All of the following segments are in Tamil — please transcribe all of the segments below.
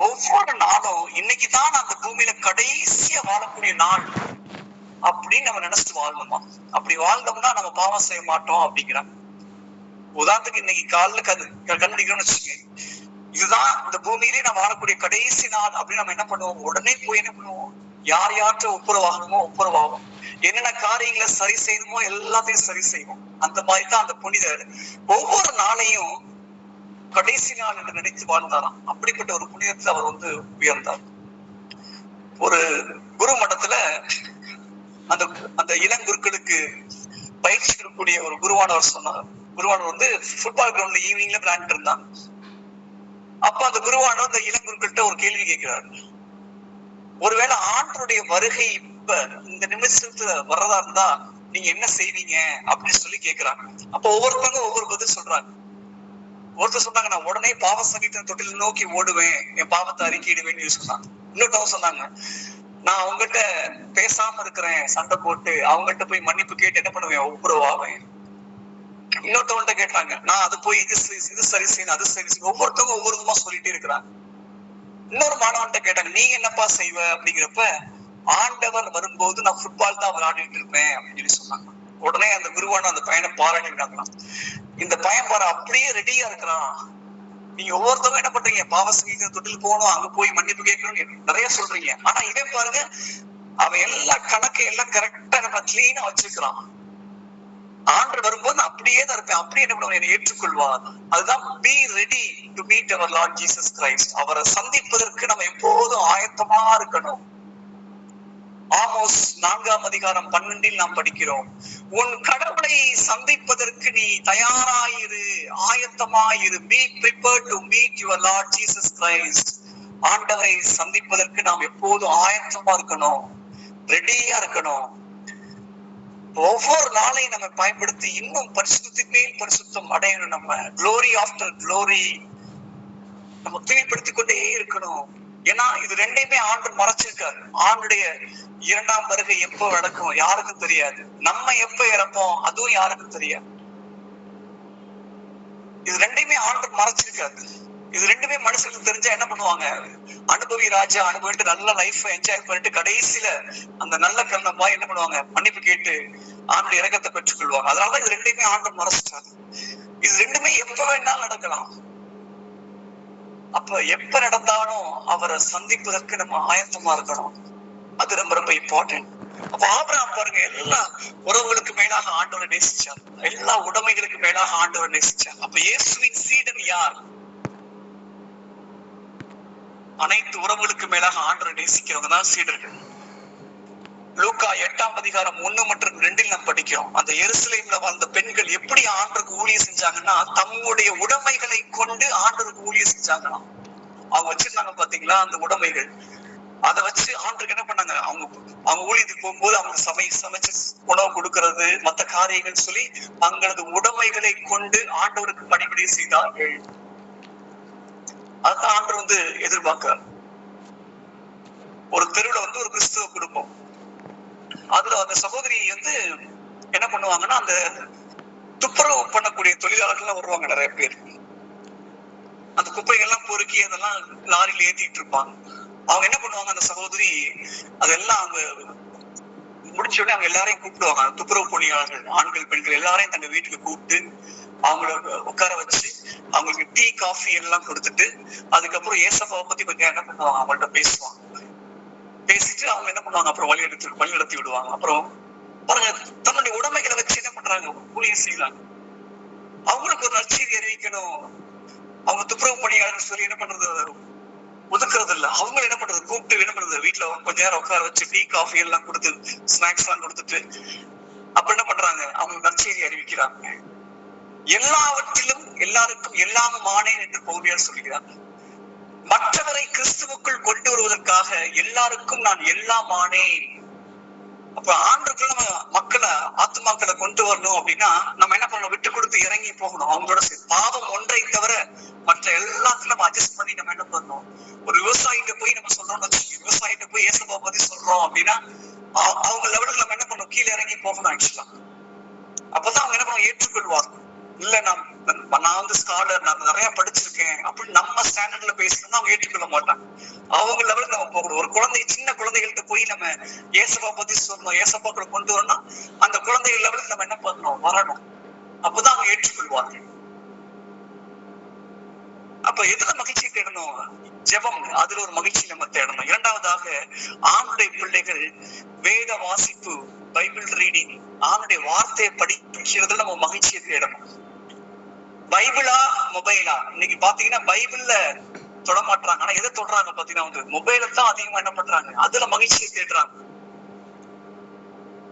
ஒவ்வொரு நாளும் இன்னைக்கு தான் அந்த பூமியில கடைசியா வாழக்கூடிய நாள் அப்படின்னு நம்ம நினைச்சு வாழணுமா அப்படி வாழ்ந்தோம்னா நம்ம பாவம் செய்ய மாட்டோம் அப்படிங்கிறாங்க உதாரணத்துக்கு இன்னைக்கு காலில் கது கண்டுபிடிக்கிறோம்னு வச்சுக்கோங்க இதுதான் இந்த பூமியிலே நம்ம வாழக்கூடிய கடைசி நாள் அப்படின்னு நம்ம என்ன பண்ணுவோம்? உடனே போய் என்ன பண்ணுவோம்? யார் யார்கிட்ட ஒப்புரவாகணுமோ ஒப்புரவாகும். என்னென்ன காரியங்களை சரி செய்யணுமோ எல்லாத்தையும் சரி செய்வோம். அந்த மாதிரி தான் அந்த புனிதர். ஒவ்வொரு நாளையும் கடைசி நாள் என்று நினைத்து வாழ்ந்தாராம். அப்படிப்பட்ட ஒரு புண்ணியத்தில் அவர் வந்து உயர்ந்தார். ஒரு குரு மடத்துல அந்த அந்த இளங்குருக்களுக்கு பயிற்சி இருக்கக்கூடிய ஒரு குருவானவர் சொன்னார். குருவானவர் வந்து ஃபுட்பால் கிரவுண்ட்ல ஈவினிங்ல விளையாண்டு இருந்தான் அப்ப அந்த குருவானவர் அந்த இளங்குருக்கள்கிட்ட ஒரு கேள்வி கேட்கிறார். ஒருவேளை ஆண்டருடைய வருகை இப்ப இந்த நிமிஷத்துல வர்றதா இருந்தா நீங்க என்ன செய்வீங்க அப்படின்னு சொல்லி கேக்குறாங்க அப்ப ஒவ்வொருத்தவங்க ஒவ்வொரு பதில் சொல்றாங்க. ஒருத்தர் சொன்னாங்க நான் உடனே பாவ சங்கீத தொட்டில நோக்கி ஓடுவேன். என் பாவத்தை அறிக்கையிடுவேன் சொன்னாங்க. இன்னொருத்தவங்க சொன்னாங்க நான் அவங்ககிட்ட பேசாம இருக்கிறேன் சண்டை போட்டு. அவங்ககிட்ட போய் மன்னிப்பு கேட்டு என்ன பண்ணுவேன்? ஒப்புரவாவேன் இன்னொருத்தவங்கள்ட்ட கேட்டாங்க நான் அது போய் இது இது சரி செய்யணும் அது சரி செய்யணும். ஒவ்வொருத்தவங்க ஒவ்வொரு விதமா சொல்லிட்டே இருக்கிறாங்க. இன்னொரு மாணவன்ட்ட கேட்டாங்க நீ என்னப்பா செய்வ? அப்படிங்கிறப்ப ஆண்டவர் வரும்போது நான் ஃபுட்பால் தான் விளையாடிட்டு இருப்பேன். அப்படின்னு சொல்லி சொன்னாங்க. உடனே அந்த குருவான அந்த பையனை பாராட்டிருக்காங்களாம் இந்த பையன் பாரு அப்படியே ரெடியா இருக்கிறான். நீங்க ஒவ்வொருத்தவங்க என்ன பண்றீங்க? பாவசங்க தொட்டில் போகணும் அங்க போய் மன்னிப்பு கேட்கணும் நிறைய சொல்றீங்க. ஆனா இவன் பாருங்க அவன் எல்லா கணக்கு எல்லாம் கரெக்டா நம்ம கிளீனா வச்சிருக்கிறான். ஆண்டு வரும்போது நான் அப்படியே தான் இருப்பேன். அப்படியே என்ன பண்ணுவான்? என்னை ஏற்றுக்கொள்வார் அதுதான் பி ரெடி டு மீட் அவர் லார்ட் ஜீசஸ் கிரைஸ்ட் அவரை சந்திப்பதற்கு நம்ம எப்போதும் ஆயத்தமா இருக்கணும். ஆமோஸ் நான்காம் அதிகாரம் பன்னெண்டில் நாம் படிக்கிறோம். உன் கடவுளை சந்திப்பதற்கு நீ தயாராயிரு ஆயத்தமாயிரு. Be prepare to meet your Lord Jesus Christ ஆண்டவரை சந்திப்பதற்கு நாம் எப்போதும் ஆயத்தமா இருக்கணும் ரெடியா இருக்கணும். ஒவ்வொரு நாளையும் நம்ம பயன்படுத்தி இன்னும் பரிசுத்தின் மேல் பரிசுத்தம் அடையணும் நம்ம. க்ளோரி ஆஃப்டர் க்ளோரி நம்ம தூய்மைப்படுத்திக் கொண்டே இருக்கணும். ஏன்னா இது ரெண்டையுமே ஆண்டு மறைச்சிருக்காரு. ஆண்டுடைய இரண்டாம் வருகை எப்போ நடக்கும் யாருக்கும் தெரியாது. நம்ம எப்ப இறப்போம் அதுவும் யாருக்கும் தெரியாது. இது ரெண்டையுமே ஆண்டு மறைச்சிருக்காரு. இது ரெண்டுமே மனுஷனுக்கு தெரிஞ்சா என்ன பண்ணுவாங்க? அனுபவி ராஜா அனுபவிட்டு நல்ல லைஃப் என்ஜாய் பண்ணிட்டு கடைசியில அந்த நல்ல கண்ணம்மா என்ன பண்ணுவாங்க? மன்னிப்பு கேட்டு ஆண்டு இறக்கத்தை பெற்றுக்கொள்வாங்க. அதனாலதான் இது ரெண்டையுமே ஆண்டு மறைச்சிட்டாரு. இது ரெண்டுமே எப்ப வேணாலும் நடக்கலாம். அப்ப எப்ப நடந்தாலும் அவரை சந்திப்பதற்கு நம்ம ஆயத்தமா இருக்கணும். அது ரொம்ப ரொம்ப இம்பார்ட்டன்ட் அப்ப ஆபராம் பாருங்க எல்லா உறவுகளுக்கு மேலாக ஆண்டவரை நேசிச்சார். எல்லா உடைமைகளுக்கு மேலாக ஆண்டவரை நேசிச்சார். அப்ப இயேசுவின் சீடன் யார்? அனைத்து உறவுகளுக்கு மேலாக ஆண்டவரை நேசிக்கிறவங்க தான் சீடர்கள். லூக்கா எட்டாம் அதிகாரம் ஒண்ணு மற்றும் ரெண்டில் நாம் படிக்கிறோம். அந்த எருசலேம்ல வாழ்ந்த பெண்கள் எப்படி ஆண்டருக்கு ஊழியம் செஞ்சாங்கன்னா தம்முடைய உடைமைகளை கொண்டு ஆண்டருக்கு ஊழியம் செஞ்சாங்களாம். அவங்க வச்சிருந்தாங்க பாத்தீங்களா அந்த உடைமைகள். அதை வச்சு ஆண்டுக்கு என்ன பண்ணாங்க? அவங்க அவங்க ஊழியத்துக்கு போகும்போது அவங்க சமை சமைச்சு உணவு கொடுக்கறது மத்த காரியங்கள் சொல்லி தங்களது உடைமைகளை கொண்டு ஆண்டவருக்கு பணிபடி செய்தார்கள் அதான் ஆண்டவர் வந்து எதிர்பார்க்கிறார். ஒரு தெருவுல வந்து ஒரு கிறிஸ்துவ குடும்பம். அதுல அந்த சகோதரி வந்து என்ன பண்ணுவாங்கன்னா அந்த துப்புரவு பண்ணக்கூடிய தொழிலாளர்கள் வருவாங்க நிறைய பேர். அந்த குப்பைகள்லாம் பொறுக்கி அதெல்லாம் லாரியில ஏத்திட்டு இருப்பாங்க. அவங்க என்ன பண்ணுவாங்க அந்த சகோதரி அதெல்லாம் அவங்க முடிச்ச உடனே அவங்க எல்லாரையும் கூப்பிடுவாங்க. அந்த துப்புரவு பணியாளர்கள் ஆண்கள் பெண்கள் எல்லாரையும் தங்க வீட்டுக்கு கூப்பிட்டு அவங்கள உட்கார வச்சு அவங்களுக்கு டீ காஃபி எல்லாம் கொடுத்துட்டு அதுக்கப்புறம் ஏசப்பாவை பத்தி கொஞ்சம் என்ன பண்ணுவாங்க அவங்கள்ட்ட பேசுவாங்க. பேசிட்டு அவங்க என்ன பண்ணுவாங்க? அப்புறம் வழி எடுத்து வழி நடத்தி விடுவாங்க. அப்புறம் பாருங்க தன்னுடைய உடமைகளை வச்சு என்ன பண்றாங்க? ஊழியம் செய்யலாம் அவங்களுக்கு ஒரு நற்செய்தி அறிவிக்கணும். அவங்க துப்புரவு பணியாளர் சொல்லி என்ன பண்றது? ஒதுக்குறது இல்ல. அவங்க என்ன பண்றது? கூப்பிட்டு என்ன பண்றது? வீட்டுல கொஞ்ச நேரம் உட்கார வச்சு டீ காஃபி எல்லாம் கொடுத்து ஸ்நாக்ஸ் எல்லாம் கொடுத்துட்டு அப்ப என்ன பண்றாங்க? அவங்க நற்செய்தி அறிவிக்கிறாங்க. எல்லாவற்றிலும் எல்லாருக்கும் எல்லாமும் ஆனேன் என்று பௌரியார் சொல்கிறார். மற்றவரை கிறிஸ்துவுக்குள் கொண்டு வருவதற்காக எல்லாருக்கும் நான் எல்லாம் ஆனேன். அப்ப ஆண்டுக்குள்ள நம்ம மக்களை ஆத்மாக்களை கொண்டு வரணும் அப்படின்னா நம்ம என்ன பண்ணணும்? விட்டு கொடுத்து இறங்கி போகணும். அவங்களோட பாவம் ஒன்றை தவிர மற்ற எல்லாத்தையும் நம்ம அட்ஜஸ்ட் பண்ணி நம்ம என்ன பண்ணணும்? ஒரு விவசாயிட்ட போய் நம்ம சொல்றோம்னு வச்சுக்கோங்க. விவசாயிட்ட போய் ஏசபா பத்தி சொல்றோம் அப்படின்னா அவங்க லெவலுக்கு நம்ம என்ன பண்ணணும்? கீழே இறங்கி போகணும் ஆக்சுவலா அப்பதான் அவங்க என்ன பண்ணுவோம் ஏற்றுக்கொள்வார்கள். இல்ல நான் நான் வந்து ஸ்காலர் நான் நிறைய படிச்சிருக்கேன். அப்படின்னு நம்ம ஸ்டாண்டர்ட்ல பேசணும்னா அவங்க ஏற்றுக்கொள்ள மாட்டாங்க. அவங்க லெவலுக்கு நம்ம போகணும். ஒரு குழந்தை சின்ன குழந்தைகள்கிட்ட போய் நம்ம ஏசப்பா பத்தி சொல்லணும் ஏசப்பா கூட கொண்டு வரணும் அந்த குழந்தைகள் லெவலுக்கு நம்ம என்ன பண்ணணும்? வரணும். அப்பதான் அவங்க ஏற்றுக்கொள்வார்கள். அப்ப எதுல மகிழ்ச்சி தேடணும்? ஜெபம் அதுல ஒரு மகிழ்ச்சி நம்ம தேடணும். இரண்டாவதாக ஆணுடைய பிள்ளைகள் வேத வாசிப்பு பைபிள் ரீடிங் ஆணுடைய வார்த்தையை படிக்கிறதுல நம்ம மகிழ்ச்சியை தேடணும். பைபிளா மொபைலா? இன்னைக்கு பாத்தீங்கன்னா பைபிள்ல தொட மாட்டாங்க ஆனா எதை தொடுறாங்க பாத்தீங்கன்னா வந்து மொபைல தான் அதிகமா என்ன பண்றாங்க? அதுல மகிழ்ச்சியை தேடுறாங்க.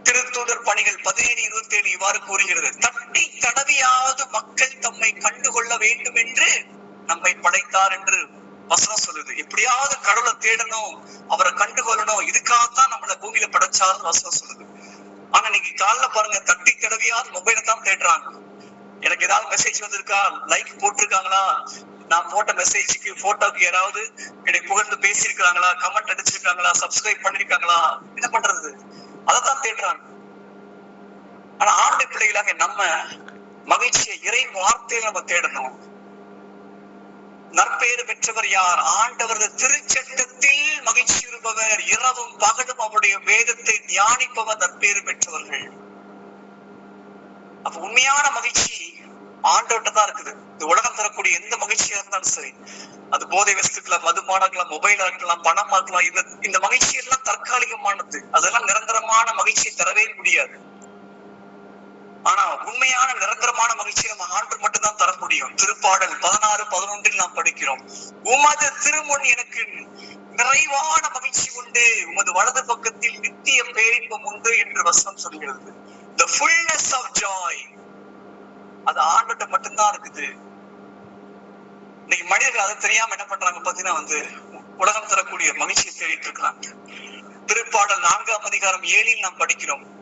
திருத்தூதர் பணிகள் பதினேழு இருபத்தி ஏழு இவ்வாறு கூறுகிறது. தட்டி தடவியாவது மக்கள் தம்மை கண்டுகொள்ள வேண்டும் என்று நம்மை படைத்தார் என்று வசனம் சொல்லுது. எப்படியாவது கடவுளை தேடணும் அவரை கண்டுகொள்ளணும். இதுக்காகத்தான் நம்மள பூமியில படைச்சாருன்னு வசனம் சொல்லுது. ஆனா இன்னைக்கு காலைல பாருங்க தட்டி தடவியாவது மொபைல தான் தேடுறாங்க. எனக்கு ஏதாவது மெசேஜ் வந்திருக்கா? லைக் போட்டிருக்காங்களா? நான் போட்ட மெசேஜுக்கு போட்டோக்கு யாராவது என்னை புகழ்ந்து பேசியிருக்காங்களா கமெண்ட் அடிச்சிருக்காங்களா? சப்ஸ்கிரைப் பண்ணிருக்காங்களா என்ன பண்றது? அதைத்தான் தேடுறாங்க. ஆனா ஆண்டு பிள்ளைகளாக நம்ம மகிழ்ச்சியை இறை வார்த்தையை நம்ம தேடணும். நற்பேறு பெற்றவர் யார்? ஆண்டவரது திருச்சட்டத்தில் மகிழ்ச்சி இருப்பவர் இரவும் பகலும் அவருடைய வேதத்தை தியானிப்பவர் நற்பேறு பெற்றவர்கள். அப்ப உண்மையான மகிழ்ச்சி ஆண்டவர்கிட்ட தான் இருக்குது. இந்த உலகம் தரக்கூடிய எந்த மகிழ்ச்சியா இருந்தாலும் சரி அது போதை வஸ்துக்களா மதுபானம் இருக்கலாம் மொபைலா இருக்கலாம் பணமா இருக்கலாம் இந்த இந்த மகிழ்ச்சி எல்லாம் தற்காலிகமானது. அதெல்லாம் நிரந்தரமான மகிழ்ச்சியை தரவே முடியாது. ஆனா உண்மையான நிரந்தரமான மகிழ்ச்சி நம்ம ஆண்டு மட்டும்தான் தர முடியும். திருப்பாடல் பதினாறு பதினொன்றில் நாம் படிக்கிறோம். உமது திருமுன் எனக்கு நிறைவான மகிழ்ச்சி உண்டு. உமது வலது பக்கத்தில் நித்திய பேரின்பம் உண்டு என்று வசனம் சொல்கிறது. த ஃபுல்னஸ் ஆஃப் ஜாய் அது ஆண்டுகிட்ட மட்டும்தான் இருக்குது. இன்னைக்கு மனிதர்கள் அதை தெரியாம என்ன பண்றாங்க? பாத்தீங்கன்னா வந்து உலகம் தரக்கூடிய மகிழ்ச்சியை தேடிட்டு இருக்கிறாங்க. திருப்பாடல் நான்காம் அதிகாரம் ஏழில் நாம் படிக்கிறோம்.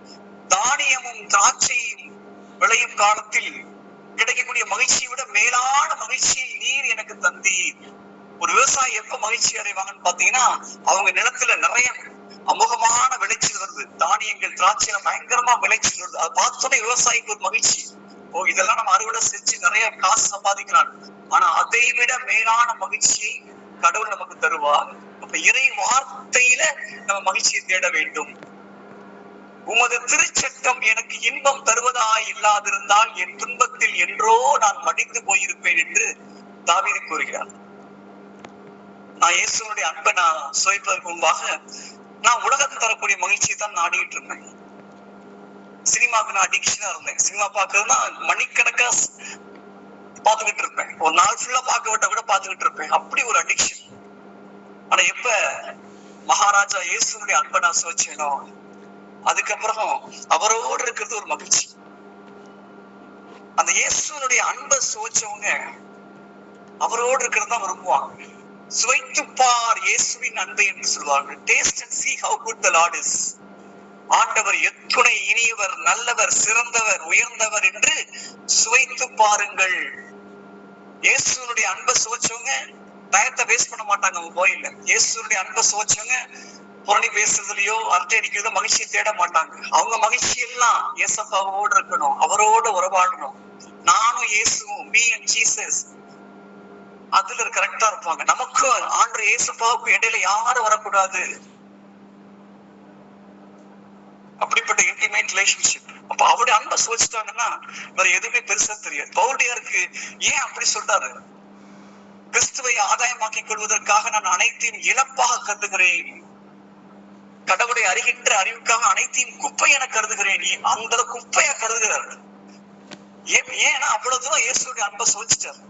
தானியமும் திராட்சையும் விளையும் காலத்தில் கிடைக்கக்கூடிய மகிழ்ச்சியை விட மேலான மகிழ்ச்சியை நீர் எனக்கு தந்தீர் ஒரு விவசாயி எப்ப மகிழ்ச்சி அடைவாங்கன்னு பாத்தீங்கன்னா அவங்க நிலத்துல நிறைய அமோகமான விளைச்சல் வருது. தானியங்கள் திராட்சை பயங்கரமா விளைச்சல் வருது. அதை பார்த்தோன்னே விவசாயிக்கு ஒரு மகிழ்ச்சி. ஓ இதெல்லாம் நம்ம அறுவடை செஞ்சு நிறைய காசு சம்பாதிக்கிறான் ஆனா அதை விட மேலான மகிழ்ச்சியை கடவுள் நமக்கு தருவார். அப்ப இறை வார்த்தையில நம்ம மகிழ்ச்சியை தேட வேண்டும். உமது திருச்சட்டம் எனக்கு இன்பம் தருவதாய் இல்லாதிருந்தால் என் துன்பத்தில் என்றோ நான் மடிந்து போயிருப்பேன் என்று தாவிதி கூறுகிறார். நான் இயேசுனுடைய அன்பை நான் சுவைப்பதற்கு முன்பாக நான் உலகத்தை தரக்கூடிய மகிழ்ச்சியை தான் நாடிட்டு இருந்தேன் சினிமாவுக்கு நான் அடிக்ஷனா இருந்தேன். சினிமா பாக்குறதுன்னா மணிக்கணக்கா பாத்துக்கிட்டு இருப்பேன். ஒரு நாள் ஃபுல்லா பார்க்க விட்ட கூட பாத்துக்கிட்டு இருப்பேன். அப்படி ஒரு அடிக்ஷன் ஆனா எப்ப மகாராஜா இயேசுனுடைய அன்பை நான் சுவைச்சேனோ அதுக்கப்புறம் அவரோடு இருக்கிறது ஒரு மகிழ்ச்சி. அந்த இயேசுனுடைய அன்பை சுவைச்சவங்க அவரோடு இருக்கிறது தான் விரும்புவாங்க. சுவைத்து பார் இயேசுவின் அன்பை என்று சொல்வார்கள். Taste and see how good the Lord is ஆண்டவர் எத்துணை இனியவர் நல்லவர் சிறந்தவர் உயர்ந்தவர் என்று சுவைத்து பாருங்கள். இயேசுனுடைய அன்பை சுவைச்சவங்க டயத்தை வேஸ்ட் பண்ண மாட்டாங்க மொபைல்ல இயேசுனுடைய அன்பை சுவைச்சவங்க புரணி பேசுறதுலயோ அர்த்தம் அடிக்கிறதோ மகிழ்ச்சியை தேட மாட்டாங்க. அவங்க மகிழ்ச்சி எல்லாம் இயேசப்பாவோடு இருக்கணும் அவரோட உறவாடணும். நானும் இயேசுவும் மீ அண்ட் ஜீசஸ் அதுல கரெக்டா இருப்பாங்க. நமக்கும் ஆண்டு இயேசுப்பாவுக்கும் இடையில யாரும் வரக்கூடாது. அப்படிப்பட்ட இன்டிமேட் ரிலேஷன்ஷிப் அப்ப அவருடைய அன்பை சோதிச்சிட்டாங்கன்னா வேற எதுவுமே பெருசா தெரியாது. பவுடியாருக்கு ஏன் அப்படி சொல்றாரு? கிறிஸ்துவை ஆதாயமாக்கிக் கொள்வதற்காக நான் அனைத்தையும் இழப்பாக கருதுகிறேன். கடவுளை அறிகின்ற அறிவுக்காக அனைத்தையும் குப்பை என கருதுகிறேன். அந்த குப்பையா கருதுகிறார்கள் ஏன் ஏன்னா அவ்வளவு தூரம் இயேசுடைய அன்பை சுவைச்சிட்டார்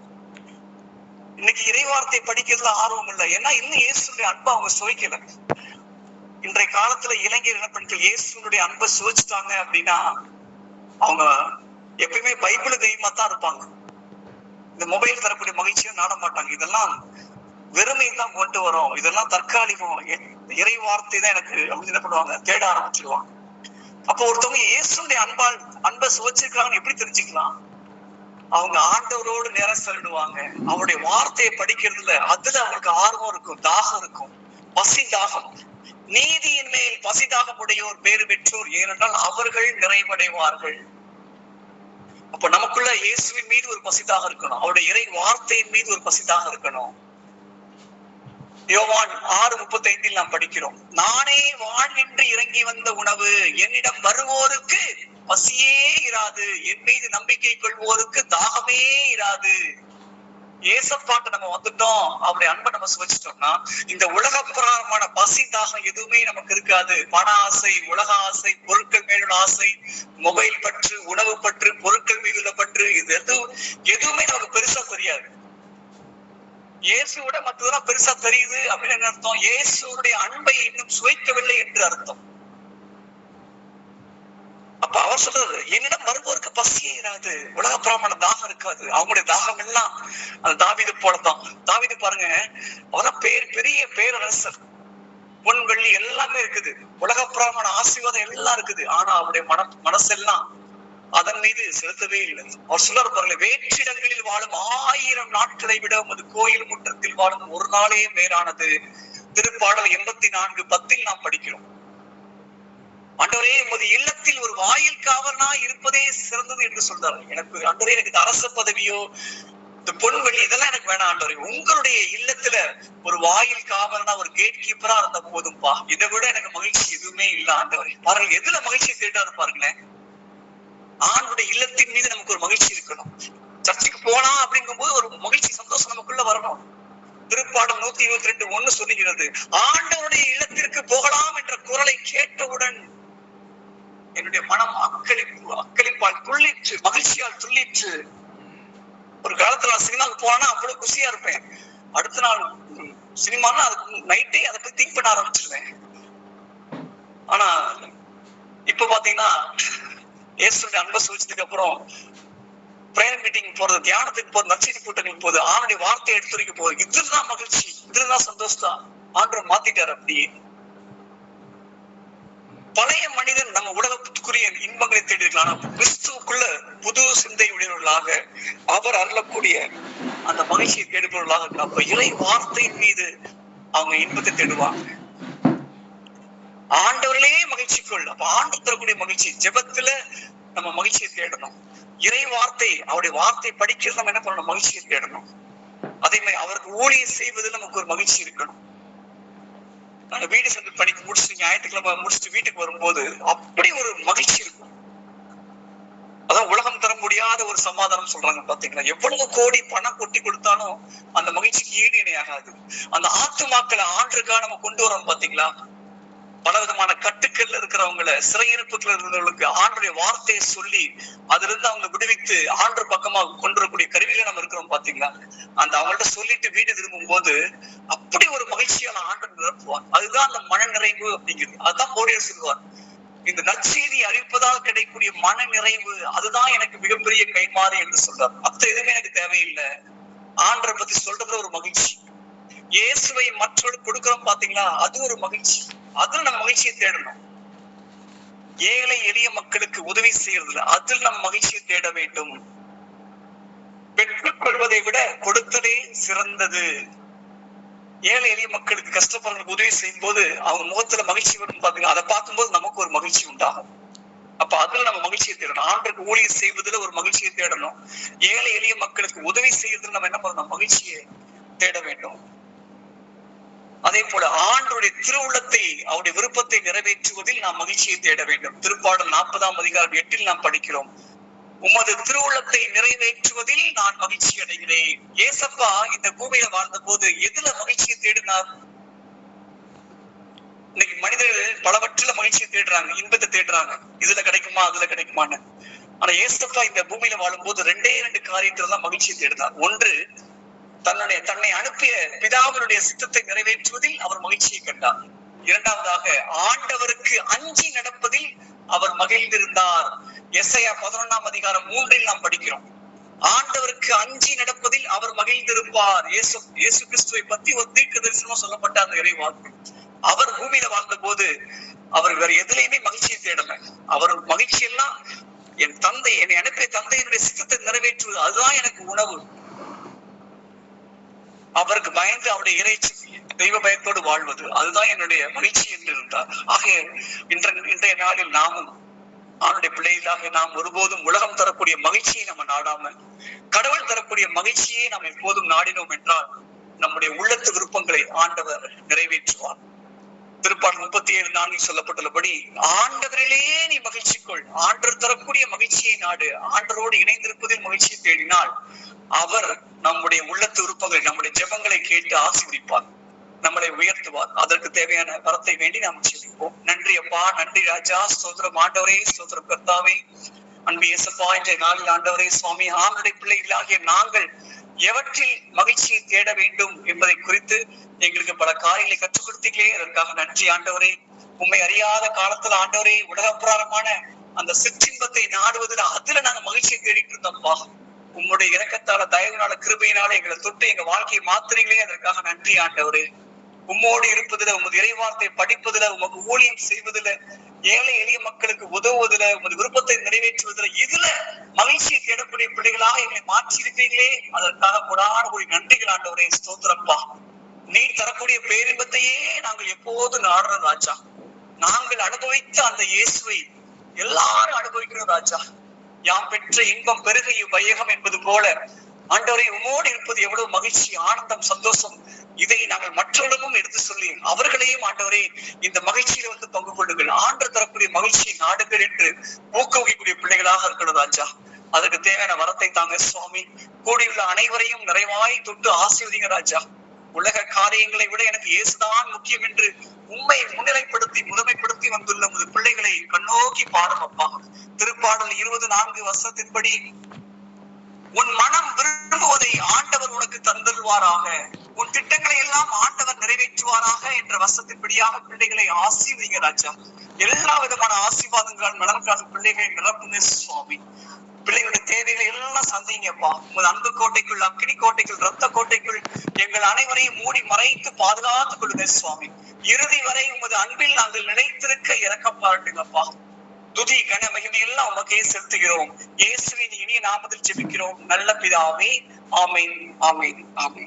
இன்னைக்கு இறைவார்த்தை படிக்கிறதுல ஆர்வம் இல்லை. ஏன்னா இன்னும் இயேசுடைய அன்பை அவங்க சுவைக்கல இன்றைய காலத்துல இளைஞர் என்ன பண்ணிட்டு இயேசுனுடைய அன்பை சுவைச்சிட்டாங்க அப்படின்னா அவங்க எப்பயுமே பைபிள் தெய்வமா தான் இருப்பாங்க. இந்த மொபைல் தரக்கூடிய மகிழ்ச்சியும் நாட மாட்டாங்க இதெல்லாம் வெறுமை தான் கொண்டு வரும். இதெல்லாம் தற்காலிகம். இறை வார்த்தை தான் எனக்கு அப்படின்னு என்ன பண்ணுவாங்க? தேட ஆரம்பிச்சிருவாங்க. அப்போ ஒருத்தவங்க இயேசுடைய அன்பால் அன்பை சுவைச்சிருக்காங்கன்னு எப்படி தெரிஞ்சுக்கலாம்? அவங்க ஆண்டவரோடு நேரம் செலவிடுவாங்க. அவருடைய வார்த்தையை படிக்கிறதுல அதுல அவங்களுக்கு ஆர்வம் இருக்கும் தாகம் இருக்கும். பசி தாகம். நீதியின் மேல் பசி தாகம் உடையோர் பேறு பெற்றோர். ஏனென்றால் அவர்கள் நிறைவடைவார்கள். அப்ப நமக்குள்ள இயேசுவின் மீது ஒரு பசிதாக இருக்கணும். அவருடைய இறை வார்த்தையின் மீது ஒரு பசிதாக இருக்கணும். யோவான் ஆறு முப்பத்தி ஐந்தில் நாம் படிக்கிறோம். நானே வாழ்நின்று இறங்கி வந்த உணவு என்னிடம் வருவோருக்கு பசியே இராது. என் மீது நம்பிக்கை கொள்வோருக்கு தாகமே இராது. ஏசப்பாட்ட நம்ம வந்துட்டோம். அவருடைய அன்பை நம்ம சுவைச்சிட்டோம்னா இந்த உலக பிரகாரமான பசி தாகம் எதுவுமே நமக்கு இருக்காது. பண ஆசை உலக ஆசை பொருட்கள் மேலுள்ள ஆசை மொபைல் பற்று உணவு பற்று பொருட்கள் மீதுள்ள பற்று இது எதுவும் எதுவுமே நமக்கு பெருசா தெரியாது. இயேசுவோட மற்றதெல்லாம் பெருசா தெரியுது அப்படின்னு அர்த்தம். இயேசுடைய அன்பை இன்னும் சுவைக்கவில்லை என்று அர்த்தம். அப்ப அவர் சொல்றது என்னிடம் வருவோருக்கு பசியே இராது. உலக பிராமண தாகம் இருக்காது. அவங்களுடைய தாகம் எல்லாம் அந்த தாவிது போலதான். தாவிது பாருங்க அவதான் பேர் பெரிய பேரரசர். பொன் வெள்ளி எல்லாமே இருக்குது. உலக பிராமண ஆசீர்வாதம் எல்லாம் இருக்குது. ஆனா அவருடைய மன மனசெல்லாம் அதன் மீது செலுத்தவே இல்லை. அவர் சொல்றாரு பாருங்க வேற்றிடங்களில் வாழும் ஆயிரம் நாட்களை விட உமது கோயில் முற்றத்தில் வாழும் ஒரு நாளே மேலானது திருப்பாடல் எண்பத்தி நான்கு பத்தில் நாம் படிக்கிறோம். ஆண்டவரே உமது இல்லத்தில் ஒரு வாயில் காவலனா இருப்பதே சிறந்தது என்று சொல்றாரு. எனக்கு ஆண்டவரே எனக்கு அரச பதவியோ இந்த பொன்வெளி இதெல்லாம் எனக்கு வேணாம் ஆண்டவரே உங்களுடைய இல்லத்துல ஒரு வாயில் காவலனா ஒரு கேட் கீப்பரா இருந்த போதும்பா இதை விட எனக்கு மகிழ்ச்சி எதுவுமே இல்ல ஆண்டவரே பாருங்கள் எதுல மகிழ்ச்சி தேடாரு பாருங்களேன். ஆண்டுடைய இல்லத்தின் மீது நமக்கு ஒரு மகிழ்ச்சி இருக்கணும். சர்ச்சுக்கு அப்படிங்கும் போது ஒரு மகிழ்ச்சி சந்தோஷம் நமக்குள்ள வரணும். திருப்பாடம் நூத்தி இருபத்தி ரெண்டு ஒண்ணு சொல்லுகிறது ஆண்டவருடைய இல்லத்திற்கு போகலாம் என்ற குரலை கேட்டவுடன் என்னுடைய மனம் அக்களிப்பு அக்களிப்பால் துள்ளிற்று மகிழ்ச்சியால் துள்ளிற்று. ஒரு காலத்துல நான் சினிமாவுக்கு போனா அவ்வளவு குஷியா இருப்பேன். அடுத்த நாள் சினிமானா அதுக்கு நைட்டே அதை பத்தி திங்க் பண்ண ஆரம்பிச்சிருவேன். ஆனா இப்ப பாத்தீங்கன்னா இயேசுடைய அன்பை சூழ்ச்சதுக்கு அப்புறம் பிரேயர் மீட்டிங் போறது தியானத்துக்கு போறது நச்சரி கூட்டணிக்கு போகுது ஆணுடைய வார்த்தையை எடுத்துரைக்க போகுது இதுதான் மகிழ்ச்சி இதுதான் சந்தோஷம் ஆண்டவர் மாத்திட்டார் அப்படியே பழைய மனிதன் நம்ம உலகத்துக்குரிய இன்பங்களை தேடி இருக்கலாம். ஆனா கிறிஸ்துவுக்குள்ள புது சிந்தை உடையவர்களாக அவர் அருளக்கூடிய அந்த மகிழ்ச்சியை தேடுபவர்களாக அப்ப இறை வார்த்தையின் மீது அவங்க இன்பத்தை தேடுவாங்க. ஆண்டவர்களே மகிழ்ச்சிக்குள் அப்ப ஆண்டு தரக்கூடிய மகிழ்ச்சி. ஜெபத்துல நம்ம மகிழ்ச்சியை தேடணும். இறை வார்த்தை அவருடைய வார்த்தை படிக்கிறது நம்ம என்ன பண்ணணும்? மகிழ்ச்சியை தேடணும். அதே மாதிரி அவருக்கு ஊழியம் செய்வதில் நமக்கு ஒரு மகிழ்ச்சி இருக்கணும். நாங்க வீடு சென்று படிக்க முடிச்சுட்டு ஞாயிற்றுக்கிழமை முடிச்சுட்டு வீட்டுக்கு வரும்போது அப்படி ஒரு மகிழ்ச்சி இருக்கும். அதான் உலகம் தர முடியாத ஒரு சமாதானம் சொல்றாங்க பாத்தீங்களா? எவ்வளவு கோடி பணம் கொட்டி கொடுத்தாலும் அந்த மகிழ்ச்சிக்கு ஈடு இணையாகாது. அந்த ஆத்துமாக்களை ஆண்டுக்காக நம்ம கொண்டு வரோம் பாத்தீங்களா? பல விதமான கட்டுக்கள்ல இருக்கிறவங்கள சிறையிருப்புகள் இருக்கிறவங்களுக்கு ஆண்டுடைய வார்த்தையை சொல்லி அதிலிருந்து அவங்க விடுவித்து ஆண்டு பக்கமா கொண்டு வரக்கூடிய கருவிகளை நம்ம இருக்கிறோம் பாத்தீங்களா? அந்த அவங்கள்ட்ட சொல்லிட்டு வீடு திரும்பும் போது அப்படி ஒரு மகிழ்ச்சியான ஆண்டு நிரப்புவார். அதுதான் அந்த மன நிறைவு அப்படிங்கிறது. அதுதான் போடியர் சொல்லுவார் இந்த நற்செய்தி அறிவிப்பதால் கிடைக்கக்கூடிய மன நிறைவு அதுதான் எனக்கு மிகப்பெரிய கைமாறு என்று சொல்றார். மத்த எதுவுமே எனக்கு தேவையில்லை. ஆண்டரை பத்தி சொல்றது ஒரு மகிழ்ச்சி. இயேசுவை மற்றவர்களுக்கு கொடுக்கிறோம் பாத்தீங்களா? அது ஒரு மகிழ்ச்சி. அதுல நம்ம மகிழ்ச்சியை தேடணும். ஏழை எளிய மக்களுக்கு உதவி செய்யறதுல அதில் நம் மகிழ்ச்சியை தேட வேண்டும். பெற்றுக்கொள்வதை விட கொடுத்ததே சிறந்தது. ஏழை எளிய மக்களுக்கு கஷ்டப்படுறதுக்கு உதவி செய்யும் போது அவங்க முகத்துல மகிழ்ச்சி வரும் பாத்தீங்க அதை பார்க்கும்போது நமக்கு ஒரு மகிழ்ச்சி உண்டாகும். அப்ப அதுல நம்ம மகிழ்ச்சியை தேடணும். ஆண்டுக்கு ஊழியர் செய்வதுல ஒரு மகிழ்ச்சியை தேடணும். ஏழை எளிய மக்களுக்கு உதவி செய்யறதுல நம்ம என்ன பண்ணணும்? மகிழ்ச்சியை தேட வேண்டும். அதே போல ஆண்டுடைய திருவுள்ளத்தை அவருடைய விருப்பத்தை நிறைவேற்றுவதில் நாம் மகிழ்ச்சியை தேட வேண்டும். திருப்பாடல் நாற்பதாம் அதிகாரம் எட்டில் நாம் படிக்கிறோம். உமது திருவுள்ளத்தை நிறைவேற்றுவதில் நான் மகிழ்ச்சி அடைகிறேன். ஏசப்பா இந்த பூமியில வாழ்ந்த போது எதுல மகிழ்ச்சியை தேடினார்? இன்னைக்கு மனிதர்கள் பலவற்றில மகிழ்ச்சியை தேடுறாங்க இன்பத்தை தேடுறாங்க. இதுல கிடைக்குமா அதுல கிடைக்குமான்னு. ஆனா ஏசப்பா இந்த பூமியில வாழும்போது ரெண்டே ரெண்டு காரியத்துல தான் மகிழ்ச்சியை தேடினார். ஒன்று தன்னுடைய தன்னை அனுப்பிய பிதாவினுடைய சித்தத்தை நிறைவேற்றுவதில் அவர் மகிழ்ச்சியை கண்டார். இரண்டாவதாக ஆண்டவருக்கு அஞ்சி நடப்பதில் அவர் மகிழ்ந்திருந்தார். எஸ்ஐயா பதினொன்னாம் அதிகாரம் மூன்றில் நாம் படிக்கிறோம். ஆண்டவருக்கு அஞ்சி நடப்பதில் அவர் மகிழ்ந்திருப்பார். இயேசு இயேசு கிறிஸ்துவை பத்தி ஒரு தீர்க்க தரிசனம் சொல்லப்பட்ட அந்த இறைவாக்கு. அவர் பூமியில வாழ்ந்த போது அவர் வேற எதுலையுமே மகிழ்ச்சியை தேடல. அவர் மகிழ்ச்சி எல்லாம் என் தந்தை என்னை அனுப்பிய தந்தையினுடைய சித்தத்தை நிறைவேற்றுவது அதுதான் எனக்கு உணவு. அவருக்கு பயந்து அவருடைய இறைச்சி தெய்வ பயத்தோடு வாழ்வது. அதுதான் என்னுடைய மகிழ்ச்சி என்று இருந்தார். ஆகிய இன்றைய நாளில் நாமும் அவனுடைய பிள்ளைகளாக நாம் ஒருபோதும் உலகம் தரக்கூடிய மகிழ்ச்சியை நம்ம நாடாம கடவுள் தரக்கூடிய மகிழ்ச்சியை நாம் எப்போதும் நாடினோம் என்றால் நம்முடைய உள்ளத்து விருப்பங்களை ஆண்டவர் நிறைவேற்றுவார். திருப்பாடல் முப்பத்தி ஏழு நான்கில் சொல்லப்பட்டுள்ளபடி ஆண்டவரிலே நீ மகிழ்ச்சி கொள் ஆண்டர் தரக்கூடிய மகிழ்ச்சியை நாடு. ஆண்டரோடு இணைந்திருப்பதில் மகிழ்ச்சியை தேடினால் அவர் நம்முடைய உள்ளத்து விருப்பங்களை நம்முடைய ஜெபங்களை கேட்டு ஆசீர்வதிப்பார். நம்மளை உயர்த்துவார். அதற்கு தேவையான வரத்தை வேண்டி நாம் ஜெபிப்போம். நன்றி அப்பா நன்றி ராஜா சோதரம் ஆண்டவரே சோதரம் கர்த்தாவே. அன்பு இயேசப்பா என்ற நாளில் ஆண்டவரே சுவாமி ஆண்டுடைய பிள்ளைகளாகிய நாங்கள் எவற்றில் மகிழ்ச்சியை தேட வேண்டும் என்பதை குறித்து எங்களுக்கு பல காரியங்களை கற்றுக் கொடுத்தீங்களே அதற்காக நன்றி ஆண்டவரே. உண்மை அறியாத காலத்துல ஆண்டவரே உலகப்பிராரமான அந்த சிற்றின்பத்தை நாடுவதில் அதுல நாங்க மகிழ்ச்சியை தேடிட்டு இருந்தோம்ப்பா உம்முடைய இறக்கத்தால தயவுனால கிருபையினால எங்களை தொட்டு எங்க வாழ்க்கையை மாத்துறீங்களே அதற்காக நன்றி ஆண்டவரே. உம்மோடு இருப்பதுல உமது இறைவார்த்தை படிப்பதுல உமக்கு ஊழியம் செய்வதுல ஏழை எளிய மக்களுக்கு உதவுவதுல உமது விருப்பத்தை நிறைவேற்றுவதுல இதுல மகிழ்ச்சியை தேடக்கூடிய பிள்ளைகளாக எங்களை மாற்றி இருக்கீங்களே அதற்காக கொடான ஒரு நன்றிகள் ஆண்டவரே. ஸ்தோத்திரப்பா நீ தரக்கூடிய பேரின்பத்தையே நாங்கள் எப்போது நாடுற ராஜா? நாங்கள் அனுபவித்த அந்த இயேசுவை எல்லாரும் அனுபவிக்கிறோம் ராஜா. யாம் பெற்ற இன்பம் பெருகை வையகம் என்பது போல ஆண்டவரை உமோடு இருப்பது எவ்வளவு மகிழ்ச்சி ஆனந்தம் சந்தோஷம். இதை நாங்கள் மற்றவர்களுக்கும் எடுத்து சொல்லி அவர்களையும் ஆண்டவரே இந்த மகிழ்ச்சியில வந்து பங்கு கொள்ளுங்கள். ஆண்டு தரக்கூடிய மகிழ்ச்சியை நாடுகள் என்று ஊக்குவிக்கக்கூடிய பிள்ளைகளாக இருக்கணும் ராஜா. அதுக்கு தேவையான வரத்தை தாங்க சுவாமி. கூடியுள்ள அனைவரையும் நிறைவாய் தொட்டு ஆசீர்வதிங்க ராஜா. உலக காரியங்களை விட எனக்கு இயேசுதான் முக்கியம் என்று உண்மை முன்னிலைப்படுத்தி முதன்மைப்படுத்தி வந்துள்ள உமது பிள்ளைகளை கண்ணோக்கி பாரும் அப்பா. திருப்பாடல் இருபது நான்கு வருஷத்தின்படி உன் மனம் விரும்புவதை ஆண்டவர் உனக்கு தந்தருவாராக உன் திட்டங்களை எல்லாம் ஆண்டவர் நிறைவேற்றுவாராக என்ற வசத்தின்படியாக பிள்ளைகளை ஆசீர்வதிங்க ராஜா. எல்லா விதமான ஆசீர்வாதங்களால் நலன்கான பிள்ளைகளை நிரப்புங்க சுவாமி. பிள்ளைகளுடைய தேவைகளை எல்லாம் சந்திங்கப்பா உமது அன்பு கோட்டைக்குள் அக்கினி கோட்டைக்குள் ரத்த கோட்டைக்குள் எங்கள் அனைவரையும் மூடி மறைத்து பாதுகாத்துக் கொள்ளுங்க சுவாமி. இறுதி வரை உமது அன்பில் நாங்கள் நினைத்திருக்க இறக்க பாராட்டுங்கப்பா துதி கன மகிமை எல்லாம் உமக்கே செலுத்துகிறோம். இயேசுவின் இனிய நாமத்தில் ஜெபிக்கிறோம். நல்ல பிதாவே ஆமை ஆமை ஆமை